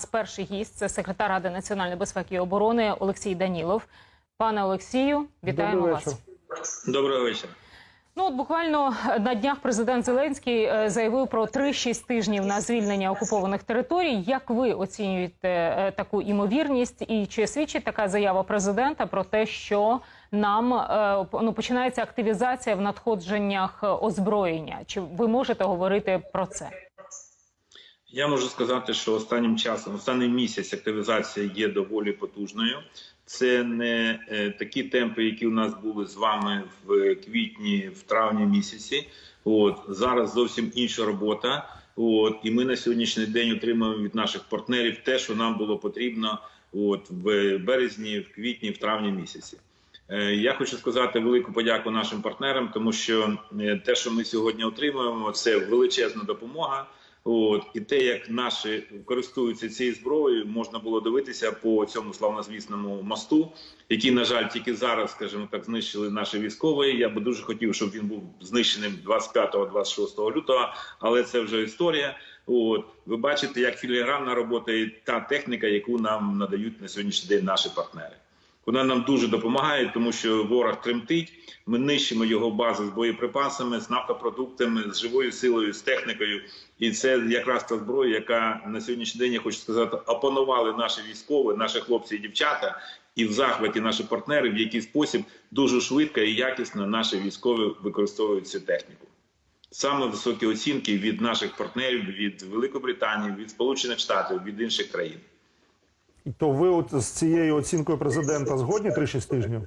нас перший гість це секретар Ради національної безпеки і оборони Олексій Данілов. Пане Олексію, вітаємо Добрий вас. Доброго вечора. Ну от буквально на днях президент Зеленський е, заявив про 3-6 тижнів на звільнення окупованих територій. Як ви оцінюєте е, таку імовірність? І чи свідчить така заява президента про те, що нам е, ну, починається активізація в надходженнях озброєння? Чи ви можете говорити про це? Я можу сказати, що останнім часом, останній місяць активізація є доволі потужною. Це не е, такі темпи, які у нас були з вами в квітні, в травні місяці. От зараз зовсім інша робота. От і ми на сьогоднішній день отримуємо від наших партнерів те, що нам було потрібно, от в березні, в квітні, в травні місяці. Е, Я хочу сказати велику подяку нашим партнерам, тому що е, те, що ми сьогодні отримуємо, це величезна допомога. От і те, як наші користуються цією зброєю, можна було дивитися по цьому славнозвісному мосту, який, на жаль, тільки зараз, скажімо так, знищили наші військові. Я би дуже хотів, щоб він був знищеним 25-26 лютого, але це вже історія. От ви бачите, як філігранна робота і та техніка, яку нам надають на сьогоднішній день наші партнери. Вона нам дуже допомагає, тому що ворог тремтить. Ми нищимо його бази з боєприпасами, з нафтопродуктами, з живою силою, з технікою. І це якраз та зброя, яка на сьогоднішній день я хочу сказати, опанували наші військові, наші хлопці і дівчата, і в захваті наші партнери, в який спосіб дуже швидко і якісно наші військові використовують цю техніку. Саме високі оцінки від наших партнерів, від Великобританії, від Сполучених Штатів, від інших країн. То ви от з цією оцінкою президента згодні 3-6 тижнів?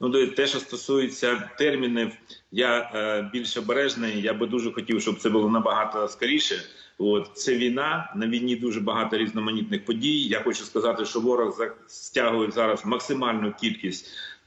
Ну, те, що стосується термінів, я е, більш обережний. Я би дуже хотів, щоб це було набагато скоріше. От це війна. На війні дуже багато різноманітних подій. Я хочу сказати, що ворог стягує зараз максимальну кількість,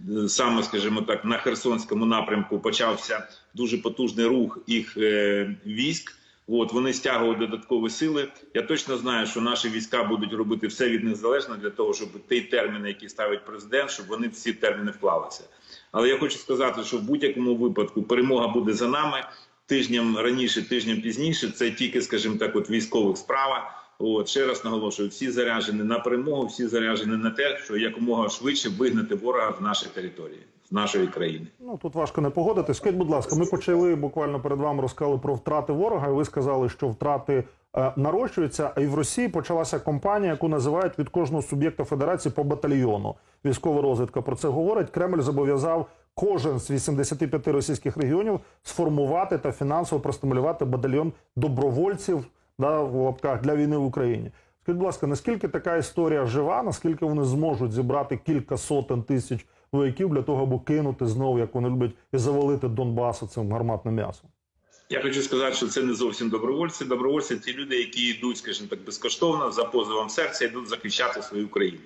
е, саме скажімо так, на Херсонському напрямку почався дуже потужний рух їх е, військ. От вони стягують додаткові сили. Я точно знаю, що наші війська будуть робити все від них залежно для того, щоб ті терміни, які ставить президент, щоб вони в ці терміни вклалися. Але я хочу сказати, що в будь-якому випадку перемога буде за нами тижнем раніше, тижнем пізніше. Це тільки, скажімо так, от військових справа. От ще раз наголошую, всі заряджені на перемогу, всі заряджені на те, що якомога швидше вигнати ворога з нашої території, нашої країни. Ну тут важко не погодитись. Скажіть, будь ласка, ми почали буквально перед вами розказали про втрати ворога. і Ви сказали, що втрати е, нарощуються. А і в Росії почалася кампанія, яку називають від кожного суб'єкта федерації по батальйону. Військова розвідка про це говорить. Кремль зобов'язав кожен з 85 російських регіонів сформувати та фінансово простимулювати батальйон добровольців да, в лапках для війни в Україні. Скажіть, будь ласка, наскільки така історія жива? Наскільки вони зможуть зібрати кілька сотень тисяч вояків для того, аби кинути знову, як вони люблять, і завалити Донбасу цим гарматним м'ясом? Я хочу сказати, що це не зовсім добровольці. Добровольці ті люди, які йдуть, скажімо так, безкоштовно за позовом серця, йдуть захищати свою країну.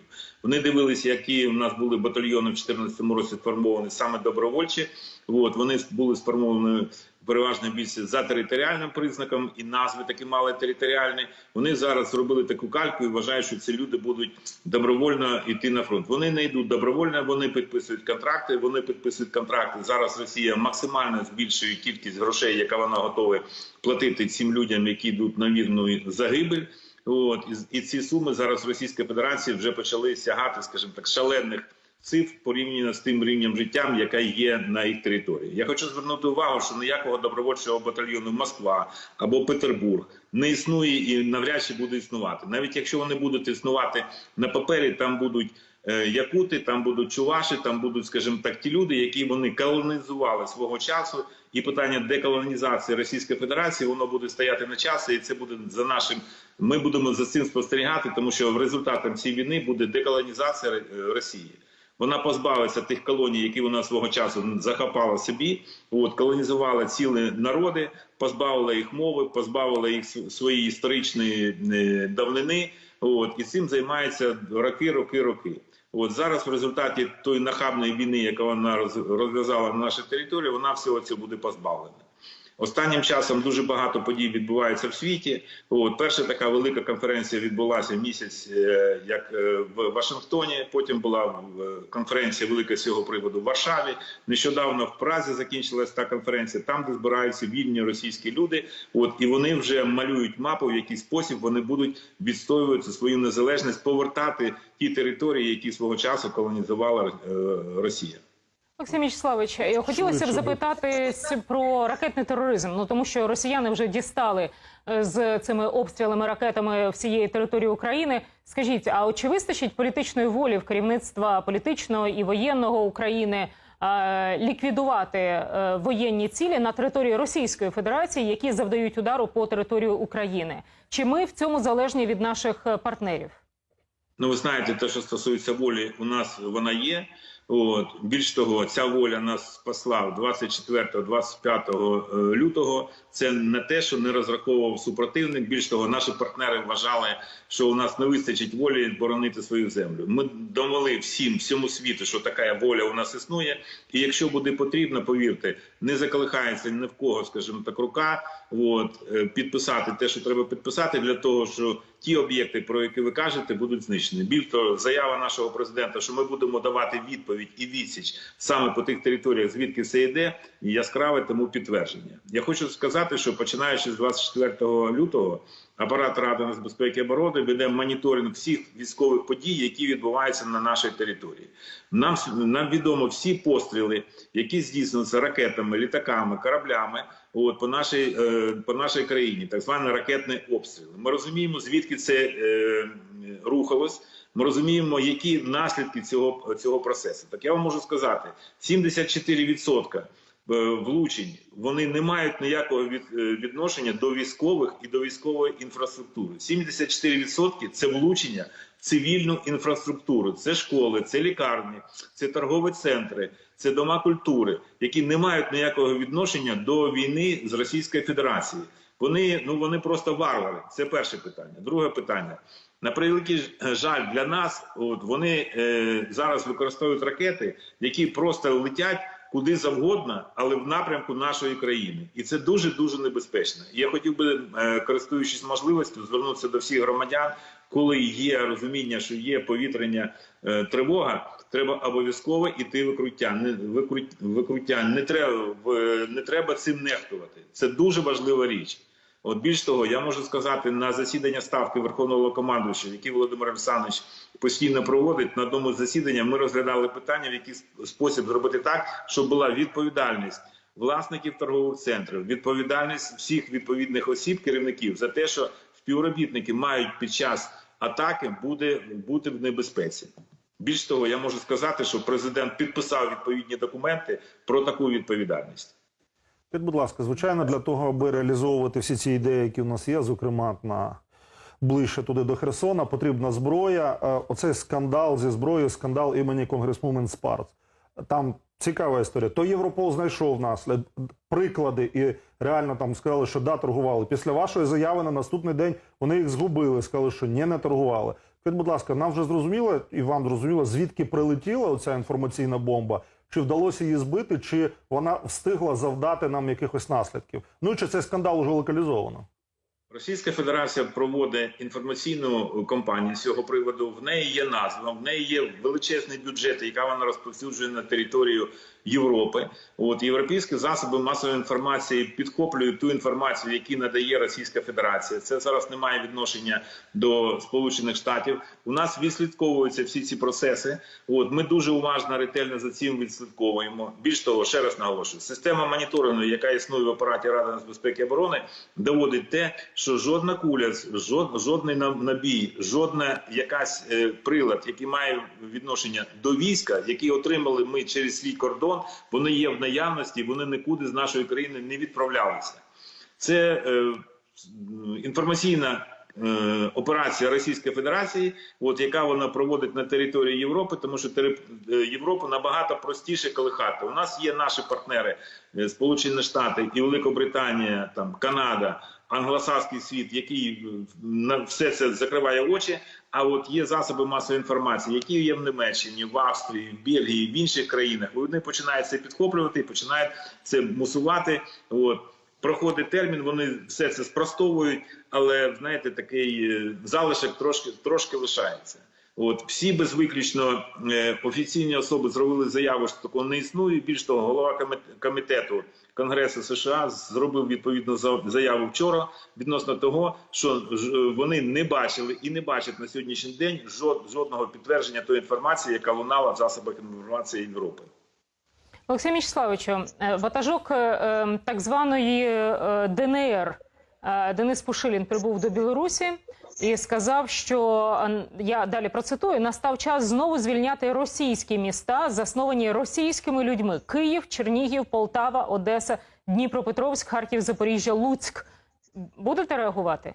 Вони дивилися, які у нас були батальйони в 2014 році сформовані саме добровольчі. От вони були сформовані переважно більше за територіальним признаком, і назви такі мали територіальні. Вони зараз зробили таку кальку і вважають, що ці люди будуть добровольно йти на фронт. Вони не йдуть добровольно, вони підписують контракти. Вони підписують контракти. Зараз Росія максимально збільшує кількість грошей, яка вона готова платити цим людям, які йдуть на вірну загибель. От і, ці суми зараз Російської Федерації вже почали сягати, скажімо так, шалених цифр порівняно з тим рівнем життя, яка є на їх території. Я хочу звернути увагу, що ніякого добровольчого батальйону Москва або Петербург не існує і навряд чи буде існувати. Навіть якщо вони будуть існувати на папері, там будуть е, якути, там будуть чуваші, там будуть, скажімо так, ті люди, які вони колонізували свого часу. І питання деколонізації Російської Федерації воно буде стояти на часі, і це буде за нашим. Ми будемо за цим спостерігати, тому що результатом цієї війни буде деколонізація е, Росії. Вона позбавиться тих колоній, які вона свого часу захопала собі. От колонізувала цілі народи, позбавила їх мови, позбавила їх своєї історичної е, давнини. От і цим займається роки, роки, роки. От зараз в результаті тої нахабної війни, яка вона роз- розв'язала на нашій території, вона всього цього буде позбавлена. Останнім часом дуже багато подій відбувається в світі. От перша така велика конференція відбулася місяць, е, як е, в Вашингтоні. Потім була е, конференція велика з цього приводу в Варшаві. Нещодавно в Празі закінчилася та конференція, там де збираються вільні російські люди. От і вони вже малюють мапу, в який спосіб вони будуть відстоювати свою незалежність, повертати ті території, які свого часу колонізувала Росія. Олексій Мічславович, е, хотілося б запитати про ракетний тероризм. Ну тому що росіяни вже дістали е, з цими обстрілами ракетами всієї території України. Скажіть, а чи вистачить політичної волі в керівництва політичного і воєнного України е, ліквідувати воєнні цілі на території Російської Федерації, які завдають удару по території України? Чи ми в цьому залежні від наших партнерів? Ну, ви знаєте, те, що стосується волі, у нас вона є. От більш того, ця воля нас спасла 24-25 лютого. Це не те, що не розраховував супротивник. Більш того, наші партнери вважали, що у нас не вистачить волі боронити свою землю. Ми довели всім всьому світу, що така воля у нас існує. І якщо буде потрібно, повірте, не заколихається ні в кого, скажімо так, рука. От е, підписати те, що треба підписати, для того, що ті об'єкти, про які ви кажете, будуть знищені. Більш того, заява нашого президента, що ми будемо давати відповідь і відсіч саме по тих територіях, звідки все йде, яскраве тому підтвердження. Я хочу сказати, що починаючи з 24 лютого. Апарат Ради нацбезпеки і оборони веде моніторинг всіх військових подій, які відбуваються на нашій території. Нам нам відомо всі постріли, які здійснюються ракетами, літаками, кораблями. От по нашій е, по нашій країні, так звані ракетні обстріли. Ми розуміємо, звідки це е, рухалось. Ми розуміємо, які наслідки цього цього процесу. Так я вам можу сказати: 74% е, влучень вони не мають ніякого е, відношення до військових і до військової інфраструктури. 74% – це влучення в цивільну інфраструктуру. Це школи, це лікарні, це торгові центри, це дома культури, які не мають ніякого відношення до війни з Російською Федерацією. Вони ну вони просто варвари. Це перше питання. Друге питання. На превеликий жаль для нас, от вони е, зараз використовують ракети, які просто летять куди завгодно, але в напрямку нашої країни, і це дуже дуже небезпечно. Я хотів би, е, користуючись можливістю, звернутися до всіх громадян, коли є розуміння, що є повітряна е, тривога, треба обов'язково іти викруття. Не викруття не треба не треба цим нехтувати. Це дуже важлива річ. От більш того, я можу сказати на засідання ставки Верховного командуюча, який Володимир Олександрович постійно проводить на одному з засідання. Ми розглядали питання, в який спосіб зробити так, щоб була відповідальність власників торгових центрів, відповідальність всіх відповідних осіб, керівників за те, що співробітники мають під час атаки буде бути в небезпеці. Більш того, я можу сказати, що президент підписав відповідні документи про таку відповідальність. Скажіть, будь ласка, звичайно, для того, аби реалізовувати всі ці ідеї, які в нас є, зокрема на ближче туди до Херсона, потрібна зброя. Е, Оцей скандал зі зброєю, скандал імені конгресвумен Спарц. Там цікава історія. То Європол знайшов нас е, приклади і реально там сказали, що да, торгували. Після вашої заяви на наступний день вони їх згубили, сказали, що ні, не торгували. Скажіть, будь ласка, нам вже зрозуміло, і вам зрозуміло, звідки прилетіла оця інформаційна бомба. Чи вдалося її збити, чи вона встигла завдати нам якихось наслідків? Ну чи цей скандал уже локалізовано? Російська Федерація проводить інформаційну кампанію з цього приводу. В неї є назва, в неї є величезний бюджет, яка вона розповсюджує на територію Європи. От європейські засоби масової інформації підхоплюють ту інформацію, яку надає Російська Федерація. Це зараз не має відношення до Сполучених Штатів. У нас відслідковуються всі ці процеси. От ми дуже уважно, ретельно за цим відслідковуємо. Більш того, ще раз наголошую, система моніторингу, яка існує в апараті Ради нацбезпеки і оборони, доводить те, що жодна куля, жод, жодний на- набій, жодна якась е, прилад, який має відношення до війська, який отримали ми через свій кордон, вони є в наявності, вони нікуди з нашої країни не відправлялися. Це е, інформаційна е, операція Російської Федерації, от яка вона проводить на території Європи, тому що тери- е, Європу набагато простіше колихати. У нас є наші партнери, е, Сполучені Штати і Великобританія, там Канада. Англосакський світ, який е, на все це закриває очі. А от є засоби масової інформації, які є в Німеччині, в Австрії, в Бельгії, в інших країнах. Вони починають це підхоплювати і починають це мусувати. От проходить термін, вони все це спростовують, але знаєте, такий е, залишок трошки трошки лишається. От всі без виключно е, офіційні особи зробили заяву, що такого не існує. Більш того, голова комітету Конгресу США зробив відповідну за- заяву вчора відносно того, що е, вони не бачили і не бачать на сьогоднішній день жод- жодного підтвердження тої інформації, яка лунала в засобах інформації Європи. Олексій Мічславовичу, е, ватажок е, е, так званої ДНР Денис Пушилін прибув до Білорусі і сказав, що е, я далі процитую: настав час знову звільняти російські міста, засновані російськими людьми: Київ, Чернігів, Полтава, Одеса, Дніпропетровськ, Харків, Запоріжжя, Луцьк. Будете реагувати?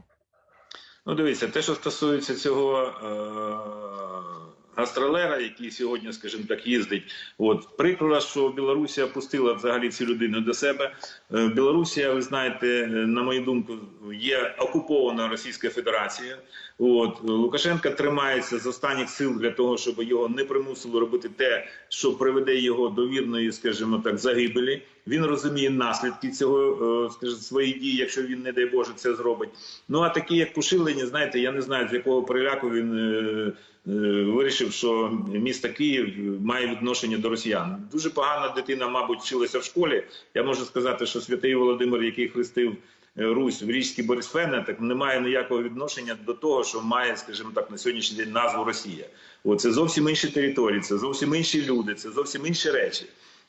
Ну, дивіться, те, що стосується цього е- гастролера, який сьогодні, скажімо так, їздить. От прикро, що Білорусія пустила взагалі цю людину до себе. Е, Білорусія, ви знаєте, е, на мою думку, є окупована Російською Федерацією. От Лукашенко тримається з останніх сил для того, щоб його не примусили робити те, що приведе його до вірної, скажімо так, загибелі. Він розуміє наслідки цього, е, скажімо, свої дії, якщо він, не дай Боже, це зробить. Ну а такі, як Пушилені, знаєте, я не знаю з якого приляку він е, е, вирішив, що місто Київ має відношення до росіян. Дуже погана дитина, мабуть, вчилася в школі. Я можу сказати, що святий Володимир, який хрестив. Русь в річці Борисфена, так не має ніякого відношення до того, що має, скажімо так, на сьогоднішній день назву Росія. О, це зовсім інші території, це зовсім інші люди, це зовсім інші речі.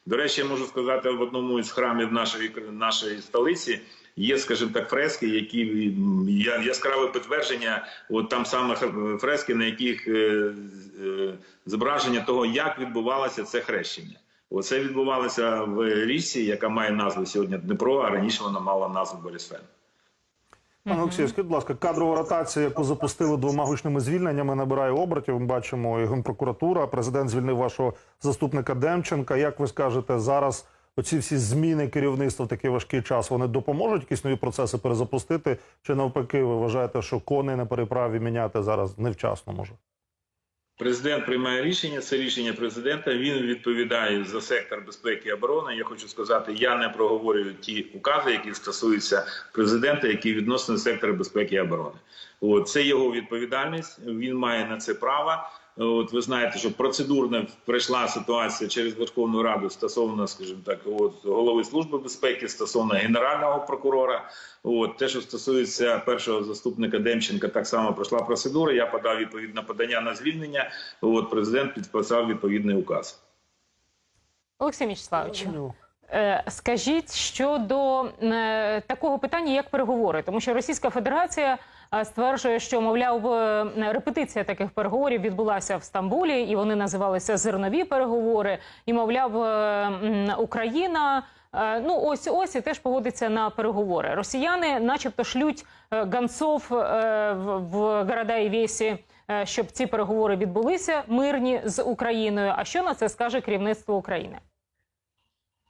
До речі, я можу сказати, в одному із храмів нашої нашої столиці є, скажімо так, фрески, які я- яскраве підтвердження. От там саме фрески, на яких е, е, зображення того, як відбувалося це хрещення. Оце відбувалося в річці, яка має назву сьогодні Дніпро, а раніше вона мала назву Борисфен. Пане Олексію, скажіть, будь ласка, кадрова ротація, яку запустили двома гучними звільненнями, набирає обертів. Ми бачимо і генпрокуратура. Президент звільнив вашого заступника Демченка. Як ви скажете, зараз оці всі зміни керівництва в такий важкий час вони допоможуть якісь нові процеси перезапустити? Чи навпаки, ви вважаєте, що коней на переправі міняти зараз невчасно може? Президент приймає рішення. Це рішення президента. Він відповідає за сектор безпеки і оборони. Я хочу сказати, я не проговорюю ті укази, які стосуються президента, які відносно сектора безпеки і оборони. От це його відповідальність. Він має на це право. От ви знаєте, що процедурно пройшла ситуація через Верховну Раду стосовно, скажімо так, от голови служби безпеки, стосовно генерального прокурора. От те, що стосується першого заступника Демченка, так само пройшла процедура. Я подав відповідне подання на звільнення. От президент підписав відповідний указ. Олексій Мічславович, Е, Скажіть щодо е, такого питання, як переговори, тому що Російська Федерація е, стверджує, що мовляв е, репетиція таких переговорів відбулася в Стамбулі, і вони називалися зернові переговори. І мовляв, е, Україна. е, Ну, ось ось і теж погодиться на переговори. Росіяни, начебто, шлють е, гонцов е, в, города і весі, е, щоб ці переговори відбулися мирні з Україною. А що на це скаже керівництво України?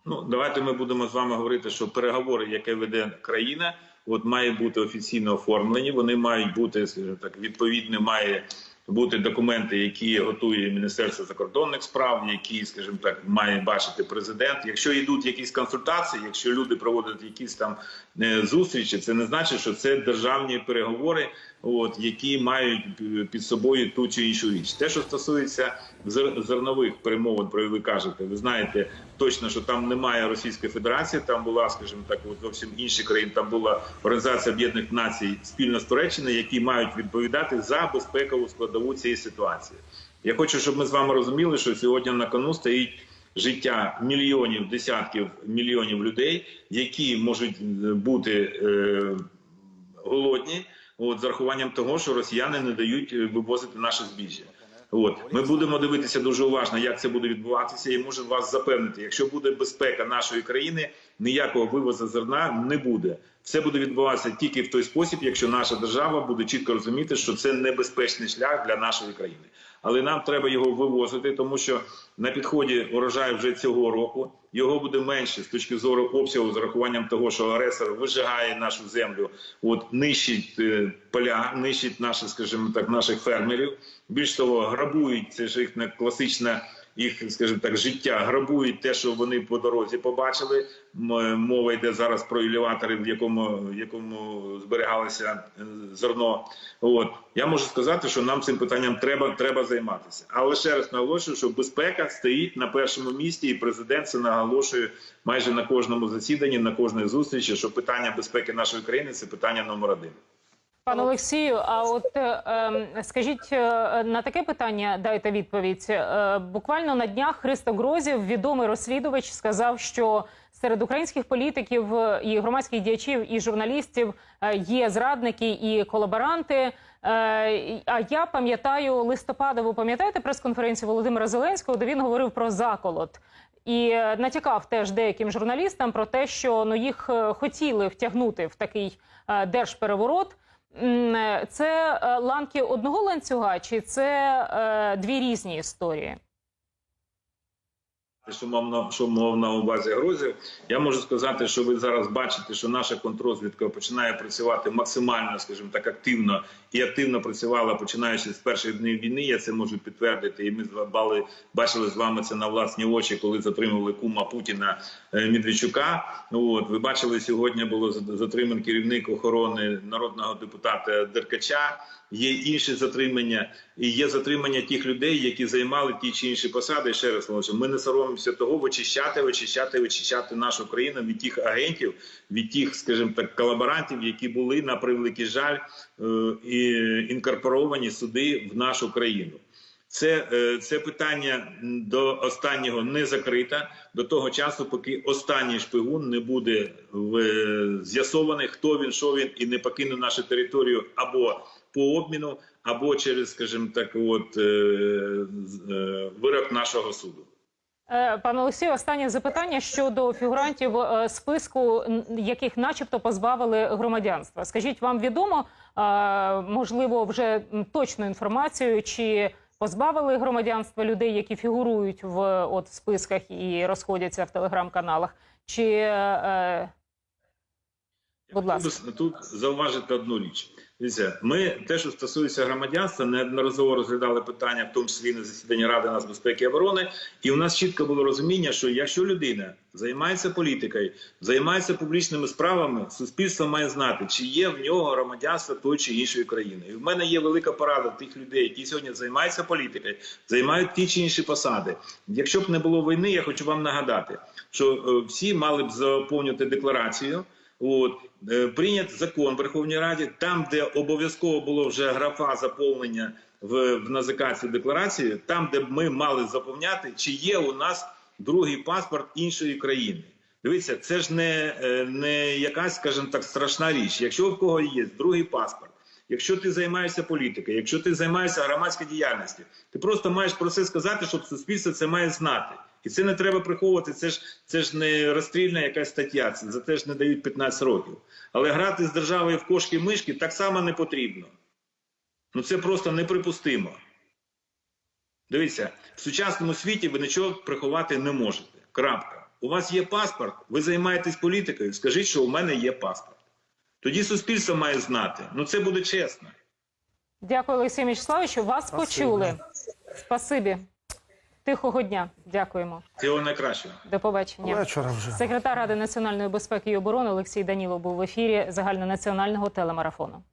Ну давайте ми будемо з вами говорити, що переговори, яке веде країна, от має бути офіційно оформлені. Вони мають бути скажімо так, відповідні має бути документи, які готує Міністерство закордонних справ, які, скажімо так, має бачити президент. Якщо йдуть якісь консультації, якщо люди проводять якісь там е, зустрічі, це не значить, що це державні переговори, от які мають е, під собою ту чи іншу річ. Те, що стосується зернових перемовин, про ви кажете, ви знаєте точно, що там немає Російської Федерації. Там була, скажімо так, зовсім інші країни. Там була Організація Об'єднаних Націй спільно з Туреччиною, які мають відповідати за безпекову складову цієї ситуації. Я хочу, щоб ми з вами розуміли, що сьогодні на кону стоїть життя мільйонів, десятків мільйонів людей, які можуть е, бути е, голодні, от з рахуванням того, що росіяни не дають е, вивозити наше збіжжя. От ми будемо дивитися дуже уважно, як це буде відбуватися, і можу вас запевнити, якщо буде безпека нашої країни, ніякого вивозу зерна не буде. Все буде відбуватися тільки в той спосіб, якщо наша держава буде чітко розуміти, що це небезпечний шлях для нашої країни. Але нам треба його вивозити, тому що на підході урожаю вже цього року. його буде менше з точки зору обсягу з урахуванням того, що агресор вижигає нашу землю, от нищить е, поля, нищить наші, скажімо так, наших фермерів. Більш того, грабують це ж їхня класична їх, скажімо так, життя, грабують те, що вони по дорозі побачили. М- Мова йде зараз про елеватори, в якому, в якому зберігалося е, зерно. От я можу сказати, що нам цим питанням треба, треба займатися. Але ще раз наголошую, що безпека стоїть на першому місці, і президент це наголошує майже на кожному засіданні, на кожній зустрічі, що питання безпеки нашої країни це питання номер один. Пане Олексію, а от е, ем, скажіть е, на таке питання, дайте відповідь. Е, Буквально на днях Христо Грозів, відомий розслідувач, сказав, що серед українських політиків і громадських діячів і журналістів є зрадники і колаборанти. А я пам'ятаю листопада. Ви пам'ятаєте прес-конференцію Володимира Зеленського, де він говорив про заколот. І натякав теж деяким журналістам про те, що ну їх хотіли втягнути в такий держпереворот. Е, Це е, ланки одного ланцюга, чи це е, дві різні історії? Що мав на що мав на увазі Грозів, я можу сказати, що ви зараз бачите, що наша контрозвідка починає працювати максимально, скажімо так, активно і активно працювала починаючи з перших днів війни. Я це можу підтвердити. І ми вами бачили з вами це на власні очі, коли затримували кума Путіна е, Медведчука. От ви бачили сьогодні. Було затриманий керівник охорони народного депутата Деркача. Є інші затримання, і є затримання тих людей, які займали ті чи інші посади. Ще раз наголошую, ми не соромимося того вичищати, вичищати, вичищати нашу країну від тих агентів, від тих, скажімо так, колаборантів, які були на превеликий жаль е, і інкорпоровані сюди в нашу країну. Це, е, це питання до останнього не закрито до того часу, поки останній шпигун не буде з'ясований, хто він, що він, і не покине нашу територію або по обміну, або через, скажімо так, от е, е, вирок нашого суду. Е, Пане Олексію, останнє запитання щодо фігурантів е, списку, яких, начебто, позбавили громадянства. Скажіть, вам відомо е, можливо вже точну інформацію, чи позбавили громадянства людей, які фігурують в от в списках і розходяться в телеграм-каналах? Чи будь ласка, тут зауважити одну річ. Ми те, що стосується громадянства, неодноразово розглядали питання, в тому числі на засіданні Ради нацбезпеки і оборони. І у нас чітко було розуміння, що якщо людина займається політикою, займається публічними справами, суспільство має знати, чи є в нього громадянство тої чи іншої країни. І в мене є велика порада тих людей, які сьогодні займаються політикою, займають ті чи інші посади. Якщо б не було війни, я хочу вам нагадати, що е, всі мали б заповнювати декларацію. От е, прийнят закон в Верховній Раді, там, де обов'язково було вже графа заповнення в, в НАЗК цю декларацію, там, де ми мали заповняти, чи є у нас другий паспорт іншої країни. Дивіться, це ж не, е, не якась, скажімо так, страшна річ. Якщо в кого є другий паспорт, якщо ти займаєшся політикою, якщо ти займаєшся громадською діяльністю, ти просто маєш про це сказати, щоб суспільство це має знати. І це не треба приховувати. Це ж це ж не розстрільна якась стаття. Це за те ж не дають 15 років. Але грати з державою в кошки-мишки так само не потрібно. Ну це просто неприпустимо. Дивіться, в сучасному світі ви нічого приховати не можете. Крапка. У вас є паспорт, ви займаєтесь політикою. Скажіть, що у мене є паспорт. Тоді суспільство має знати. Ну це буде чесно. дякую, Олексію Мячеславовичу. Вас Спасибі. почули. Спасибі. Тихого дня. Дякуємо. Всього найкращого. До побачення. Вечора вже. Секретар Ради національної безпеки і оборони Олексій Данілов був в ефірі загальнонаціонального телемарафону.